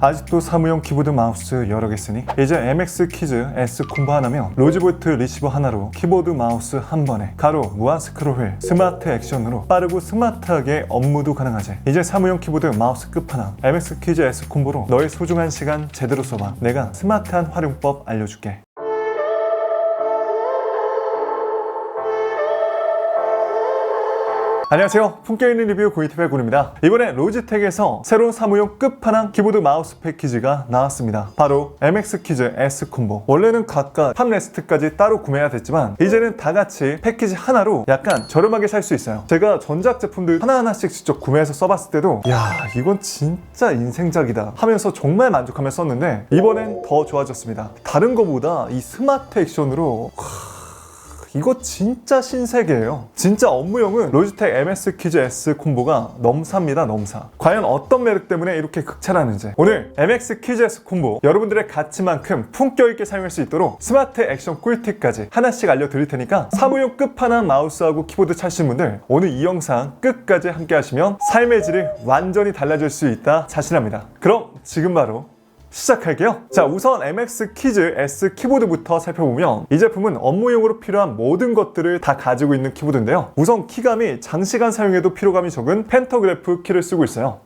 아직도 사무용 키보드 마우스 여러 개 쓰니? 이제 MX 키즈 S 콤보 하나면 로지볼트 리시버 하나로 키보드 마우스 한 번에 가로 무한 스크롤 휠 스마트 액션으로 빠르고 스마트하게 업무도 가능하지 이제 사무용 키보드 마우스 끝판왕 MX 키즈 S 콤보로 너의 소중한 시간 제대로 써봐 내가 스마트한 활용법 알려줄게 안녕하세요. 품격 있는 리뷰 고이티의 군입니다. 이번에 로지텍에서 새로운 사무용 끝판왕 키보드 마우스 패키지가 나왔습니다. 바로 MX 키즈 S 콤보. 원래는 각각 팜레스트까지 따로 구매해야 됐지만 이제는 다 같이 패키지 하나로 약간 저렴하게 살 수 있어요. 제가 전작 제품들 하나하나씩 직접 구매해서 써봤을 때도 야 이건 진짜 인생작이다 하면서 정말 만족하며 썼는데 이번엔 더 좋아졌습니다. 다른 거보다 이 스마트 액션으로 이거 진짜 신세계예요. 진짜 업무용은 로지텍 MS 퀴즈 S 콤보가 넘사입니다, 넘사. 과연 어떤 매력 때문에 이렇게 극찬하는지. 오늘 MX 퀴즈 S 콤보 여러분들의 가치만큼 품격 있게 사용할 수 있도록 스마트 액션 꿀팁까지 하나씩 알려드릴 테니까 사무용 끝판왕 마우스하고 키보드 찾으신 분들 오늘 이 영상 끝까지 함께 하시면 삶의 질이 완전히 달라질 수 있다 자신합니다. 그럼 지금 바로 시작할게요. 자, 우선 MX 키즈 S 키보드부터 살펴보면 이 제품은 업무용으로 필요한 모든 것들을 다 가지고 있는 키보드인데요. 우선 키감이 장시간 사용해도 피로감이 적은 펜터그래프 키를 쓰고 있어요.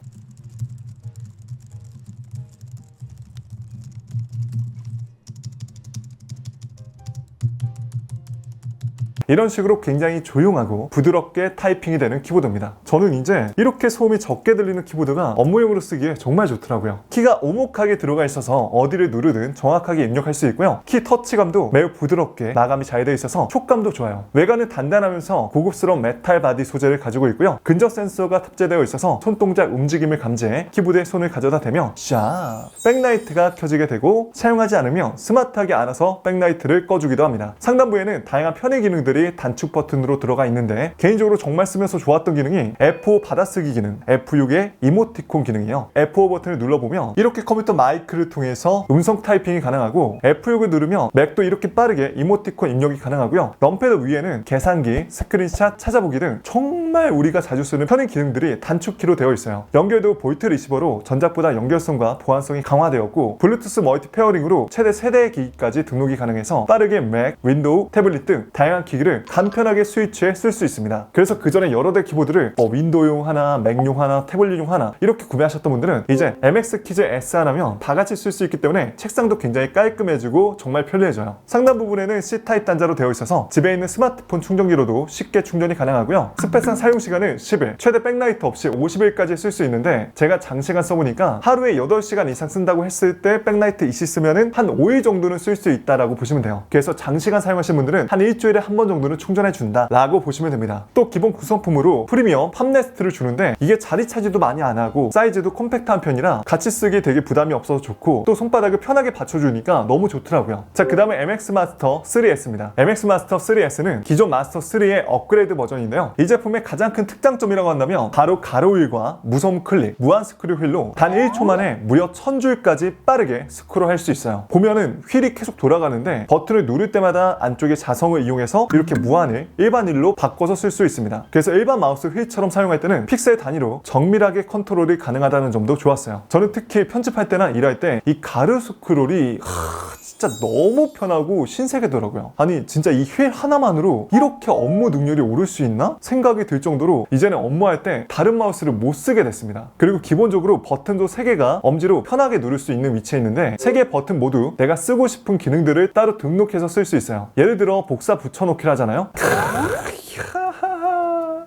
이런 식으로 굉장히 조용하고 부드럽게 타이핑이 되는 키보드입니다. 저는 이제 이렇게 소음이 적게 들리는 키보드가 업무용으로 쓰기에 정말 좋더라고요. 키가 오목하게 들어가 있어서 어디를 누르든 정확하게 입력할 수 있고요. 키 터치감도 매우 부드럽게 마감이 잘 되어 있어서 촉감도 좋아요. 외관은 단단하면서 고급스러운 메탈 바디 소재를 가지고 있고요. 근접 센서가 탑재되어 있어서 손동작 움직임을 감지해 키보드에 손을 가져다 대면 샤 백라이트가 켜지게 되고 사용하지 않으면 스마트하게 알아서 백라이트를 꺼주기도 합니다. 상단부에는 다양한 편의 기능들이 단축 버튼으로 들어가 있는데 개인적으로 정말 쓰면서 좋았던 기능이 F5 받아쓰기 기능, F6의 이모티콘 기능이요. F5 버튼을 눌러보면 이렇게 컴퓨터 마이크를 통해서 음성 타이핑이 가능하고 F6을 누르면 맥도 이렇게 빠르게 이모티콘 입력이 가능하고요. 넘패드 위에는 계산기, 스크린샷 찾아보기 등 정말 우리가 자주 쓰는 편의 기능들이 단축키로 되어 있어요. 연결도 볼트 리시버로 전작보다 연결성과 보안성이 강화되었고 블루투스 멀티 페어링으로 최대 세대의 기기까지 등록이 가능해서 빠르게 맥, 윈도우, 태블릿 등 다양한 기기를 간편하게 스위치해 쓸수 있습니다. 그래서 그 전에 여러 대 키보드를 뭐 윈도우용 하나, 맥용 하나, 태블릿용 하나 이렇게 구매하셨던 분들은 이제 MX 키즈 S 하나면 다 같이 쓸 수 있기 때문에 책상도 굉장히 깔끔해지고 정말 편리해져요. 상단 부분에는 C타입 단자로 되어 있어서 집에 있는 스마트폰 충전기로도 쉽게 충전이 가능하고요. 스페상 사용 시간은 10일, 최대 백라이트 없이 50일까지 쓸 수 있는데 제가 장시간 써보니까 하루에 8시간 이상 쓴다고 했을 때 백라이트 이시 쓰면은 한 5일 정도는 쓸 수 있다라고 보시면 돼요. 그래서 장시간 사용하신 분들은 한 일주일에 한 번 정도 는 충전해 준다 라고 보시면 됩니다. 또 기본 구성품으로 프리미엄 팜레스트를 주는데 이게 자리 차지도 많이 안 하고 사이즈도 컴팩트한 편이라 같이 쓰기 되게 부담이 없어서 좋고 또 손바닥을 편하게 받쳐주니까 너무 좋더라고요. 자, 그 다음에 MX 마스터 3S입니다. MX 마스터 3S는 기존 마스터 3의 업그레이드 버전인데요. 이 제품의 가장 큰 특장점이라고 한다면 바로 가로 휠과 무선 클릭, 무한 스크류 휠로 단 1초 만에 무려 1000줄까지 빠르게 스크롤 할 수 있어요. 보면은 휠이 계속 돌아가는데 버튼을 누를 때마다 안쪽에 자성을 이용해서 이렇게 무한을 일반 휠로 바꿔서 쓸 수 있습니다. 그래서 일반 마우스 휠처럼 사용할 때는 픽셀 단위로 정밀하게 컨트롤이 가능하다는 점도 좋았어요. 저는 특히 편집할 때나 일할 때 이 가르 스크롤이 하, 진짜 너무 편하고 신세계더라고요. 아니 진짜 이 휠 하나만으로 이렇게 업무 능률이 오를 수 있나? 생각이 들 정도로 이제는 업무할 때 다른 마우스를 못 쓰게 됐습니다. 그리고 기본적으로 버튼도 3개가 엄지로 편하게 누를 수 있는 위치에 있는데 3개 버튼 모두 내가 쓰고 싶은 기능들을 따로 등록해서 쓸 수 있어요. 예를 들어 복사 붙여놓기를 하잖아요.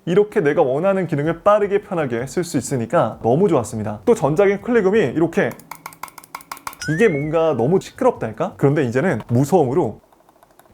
이렇게 내가 원하는 기능을 빠르게 편하게 쓸 수 있으니까 너무 좋았습니다. 또 전작인 클릭음이 이렇게 이게 뭔가 너무 시끄럽달까? 그런데 이제는 무소음으로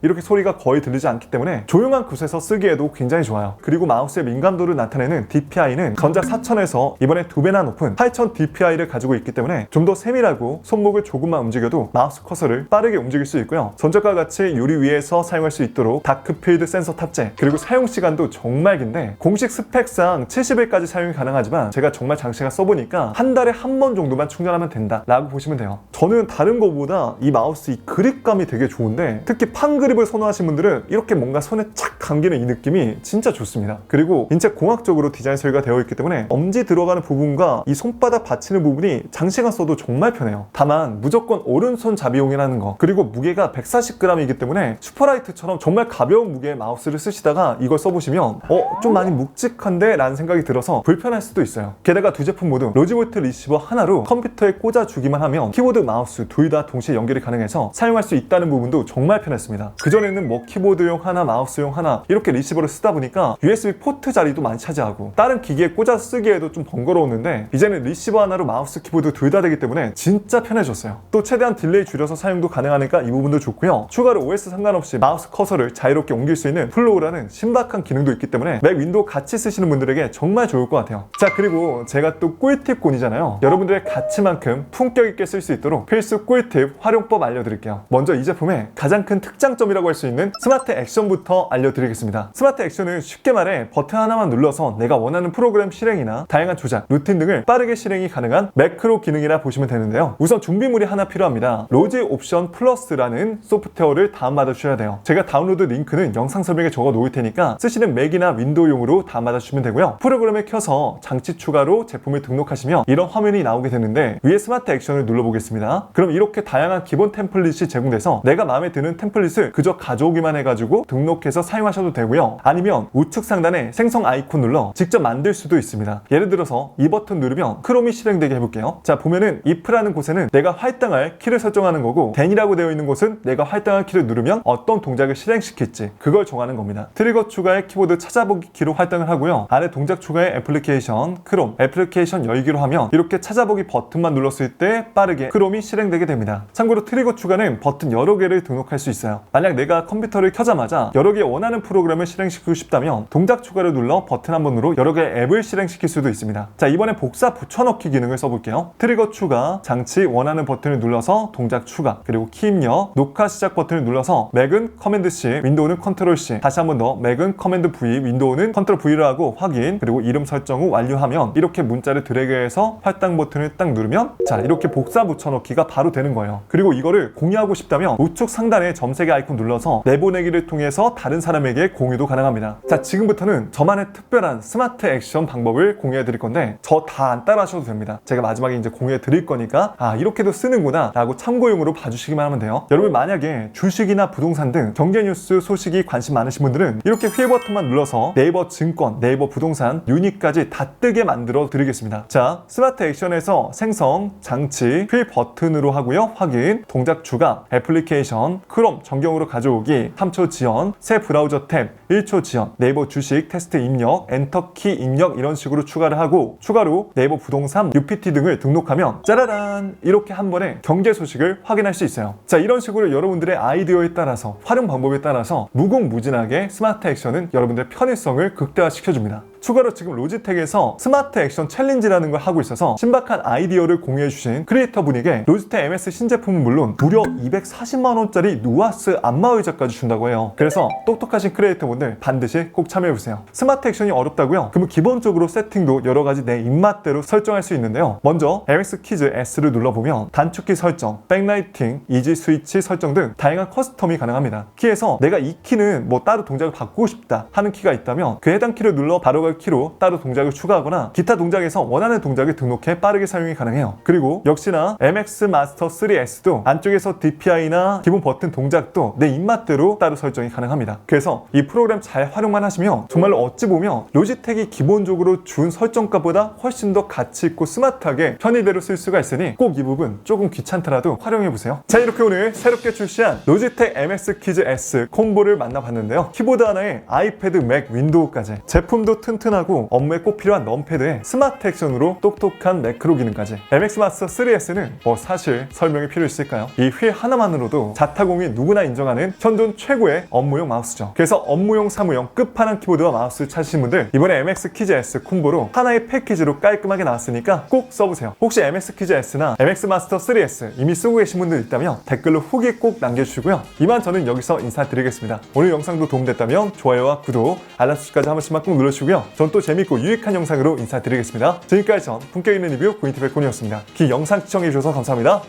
이렇게 소리가 거의 들리지 않기 때문에 조용한 곳에서 쓰기에도 굉장히 좋아요. 그리고 마우스의 민감도를 나타내는 DPI는 전작 4000에서 이번에 두 배나 높은 8000 DPI를 가지고 있기 때문에 좀 더 세밀하고 손목을 조금만 움직여도 마우스 커서를 빠르게 움직일 수 있고요. 전작과 같이 유리 위에서 사용할 수 있도록 다크필드 센서 탑재 그리고 사용 시간도 정말 긴데 공식 스펙상 70일까지 사용이 가능하지만 제가 정말 장시간 써보니까 한 달에 한 번 정도만 충전하면 된다 라고 보시면 돼요. 저는 다른 거보다 이 마우스 이 그립감이 되게 좋은데 특히 판 그립 그립을 선호하시는 분들은 이렇게 뭔가 손에 착 감기는 이 느낌이 진짜 좋습니다. 그리고 진짜 공학적으로 디자인 설계가 되어 있기 때문에 엄지 들어가는 부분과 이 손바닥 받치는 부분이 장시간 써도 정말 편해요. 다만 무조건 오른손 잡이용이라는 거 그리고 무게가 140g이기 때문에 슈퍼라이트처럼 정말 가벼운 무게의 마우스를 쓰시다가 이걸 써보시면 어? 좀 많이 묵직한데? 라는 생각이 들어서 불편할 수도 있어요. 게다가 두 제품 모두 로지볼트 리시버 하나로 컴퓨터에 꽂아주기만 하면 키보드, 마우스 둘 다 동시에 연결이 가능해서 사용할 수 있다는 부분도 정말 편했습니다. 그전에는 뭐 키보드용 하나, 마우스용 하나 이렇게 리시버를 쓰다 보니까 USB 포트 자리도 많이 차지하고 다른 기기에 꽂아 쓰기에도 좀 번거로웠는데 이제는 리시버 하나로 마우스, 키보드 둘 다 되기 때문에 진짜 편해졌어요. 또 최대한 딜레이 줄여서 사용도 가능하니까 이 부분도 좋고요. 추가로 OS 상관없이 마우스 커서를 자유롭게 옮길 수 있는 플로우라는 신박한 기능도 있기 때문에 맥 윈도우 같이 쓰시는 분들에게 정말 좋을 것 같아요. 자 그리고 제가 또 꿀팁곤이잖아요. 여러분들의 가치만큼 품격 있게 쓸 수 있도록 필수 꿀팁 활용법 알려드릴게요. 먼저 이 제품의 가장 큰 특장점이 라고 할 수 있는 스마트 액션부터 알려드리겠습니다. 스마트 액션은 쉽게 말해 버튼 하나만 눌러서 내가 원하는 프로그램 실행이나 다양한 조작, 루틴 등을 빠르게 실행이 가능한 매크로 기능이라 보시면 되는데요. 우선 준비물이 하나 필요합니다. 로지 옵션 플러스라는 소프트웨어를 다운받아 주셔야 돼요. 제가 다운로드 링크는 영상 설명에 적어 놓을 테니까 쓰시는 맥이나 윈도우용으로 다운받아 주시면 되고요. 프로그램을 켜서 장치 추가로 제품을 등록하시면 이런 화면이 나오게 되는데 위에 스마트 액션을 눌러보겠습니다. 그럼 이렇게 다양한 기본 템플릿이 제공돼서 내가 마음에 드는 템플릿을 그저 가져오기만 해가지고 등록해서 사용하셔도 되고요. 아니면 우측 상단에 생성 아이콘 눌러 직접 만들 수도 있습니다. 예를 들어서 이 버튼 누르면 크롬이 실행되게 해볼게요. 자 보면은 if라는 곳에는 내가 할당할 키를 설정하는 거고 then이라고 되어 있는 곳은 내가 할당할 키를 누르면 어떤 동작을 실행시킬지 그걸 정하는 겁니다. 트리거 추가의 키보드 찾아보기 키로 할당을 하고요. 아래 동작 추가의 애플리케이션, 크롬, 애플리케이션 열기로 하면 이렇게 찾아보기 버튼만 눌렀을 때 빠르게 크롬이 실행되게 됩니다. 참고로 트리거 추가는 버튼 여러 개를 등록할 수 있어요. 만약 내가 컴퓨터를 켜자마자 여러 개 원하는 프로그램을 실행시키고 싶다면 동작 추가를 눌러 버튼 한 번으로 여러 개의 앱을 실행시킬 수도 있습니다. 자 이번엔 복사 붙여넣기 기능을 써볼게요. 트리거 추가, 장치 원하는 버튼을 눌러서 동작 추가, 그리고 키 입력, 녹화 시작 버튼을 눌러서 맥은 커맨드 C, 윈도우는 컨트롤 C, 다시 한 번 더 맥은 커맨드 V, 윈도우는 컨트롤 V를 하고 확인, 그리고 이름 설정 후 완료하면 이렇게 문자를 드래그해서 할당 버튼을 딱 누르면 자 이렇게 복사 붙여넣기가 바로 되는 거예요. 그리고 이거를 공유하고 싶다면 우측 상단에 점세개 아이콘 눌러서 내보내기를 통해서 다른 사람에게 공유도 가능합니다. 자 지금부터는 저만의 특별한 스마트 액션 방법을 공유해 드릴 건데 저 다 안 따라 하셔도 됩니다. 제가 마지막에 이제 공유해 드릴 거니까 아 이렇게도 쓰는구나 라고 참고용으로 봐주시기만 하면 돼요. 여러분 만약에 주식이나 부동산 등 경제 뉴스 소식이 관심 많으신 분들은 이렇게 휠 버튼만 눌러서 네이버 증권, 네이버 부동산, 유니까지 다 뜨게 만들어 드리겠습니다. 자 스마트 액션에서 생성, 장치, 휠 버튼으로 하고요. 확인, 동작 추가, 애플리케이션, 크롬 전경으로 가져오기, 3초 지연, 새 브라우저 탭, 1초 지연, 네이버 주식 테스트 입력, 엔터키 입력 이런 식으로 추가를 하고 추가로 네이버 부동산, UPT 등을 등록하면 짜라란 이렇게 한 번에 경제 소식을 확인할 수 있어요. 자 이런 식으로 여러분들의 아이디어에 따라서 활용 방법에 따라서 무궁무진하게 스마트 액션은 여러분들의 편의성을 극대화시켜줍니다. 추가로 지금 로지텍에서 스마트 액션 챌린지라는 걸 하고 있어서 신박한 아이디어를 공유해 주신 크리에이터 분에게 로지텍 MS 신제품은 물론 무려 240만 원짜리 누아스 안마 의자까지 준다고 해요. 그래서 똑똑하신 크리에이터 분들 반드시 꼭 참여해 보세요. 스마트 액션이 어렵다고요? 그러면 기본적으로 세팅도 여러 가지 내 입맛대로 설정할 수 있는데요. 먼저 MX 키즈 S를 눌러보면 단축키 설정, 백라이팅, 이지 스위치 설정 등 다양한 커스텀이 가능합니다. 키에서 내가 이 키는 뭐 따로 동작을 바꾸고 싶다 하는 키가 있다면 그 해당 키를 눌러 바로 걸 키로 따로 동작을 추가하거나 기타 동작에서 원하는 동작을 등록해 빠르게 사용이 가능해요. 그리고 역시나 MX 마스터 3S도 안쪽에서 DPI나 기본 버튼 동작도 내 입맛대로 따로 설정이 가능합니다. 그래서 이 프로그램 잘 활용만 하시면 정말로 어찌 보면 로지텍이 기본적으로 준 설정값보다 훨씬 더 가치 있고 스마트하게 편의대로 쓸 수가 있으니 꼭 이 부분 조금 귀찮더라도 활용해 보세요. 자 이렇게 오늘 새롭게 출시한 로지텍 MX 키즈 S 콤보를 만나봤는데요. 키보드 하나에 아이패드, 맥, 윈도우까지 제품도 튼 튼하고 업무에 꼭 필요한 럼패드에 스마트 액션으로 똑똑한 매크로 기능까지 MX 마스터 3S는 뭐 사실 설명이 필요 있을까요? 이 휠 하나만으로도 자타공이 누구나 인정하는 현존 최고의 업무용 마우스죠. 그래서 업무용, 사무용 끝판왕 키보드와 마우스 찾으신 분들 이번에 MX 키즈 S 콤보로 하나의 패키지로 깔끔하게 나왔으니까 꼭 써보세요. 혹시 MX 키즈 S나 MX 마스터 3S 이미 쓰고 계신 분들 있다면 댓글로 후기 꼭 남겨주시고요. 이만 저는 여기서 인사드리겠습니다. 오늘 영상도 도움됐다면 좋아요와 구독, 알람 설정까지 한 번씩만 꼭 눌러주시고요. 전 또 재밌고 유익한 영상으로 인사드리겠습니다. 지금까지 전 품격 있는 리뷰 고인티백 콘이었습니다. 긴 영상 시청해주셔서 감사합니다.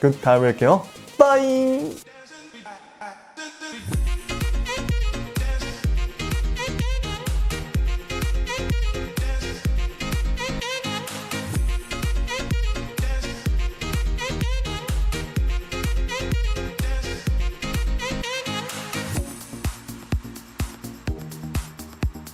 그 다음에 뵐게요. 빠잉!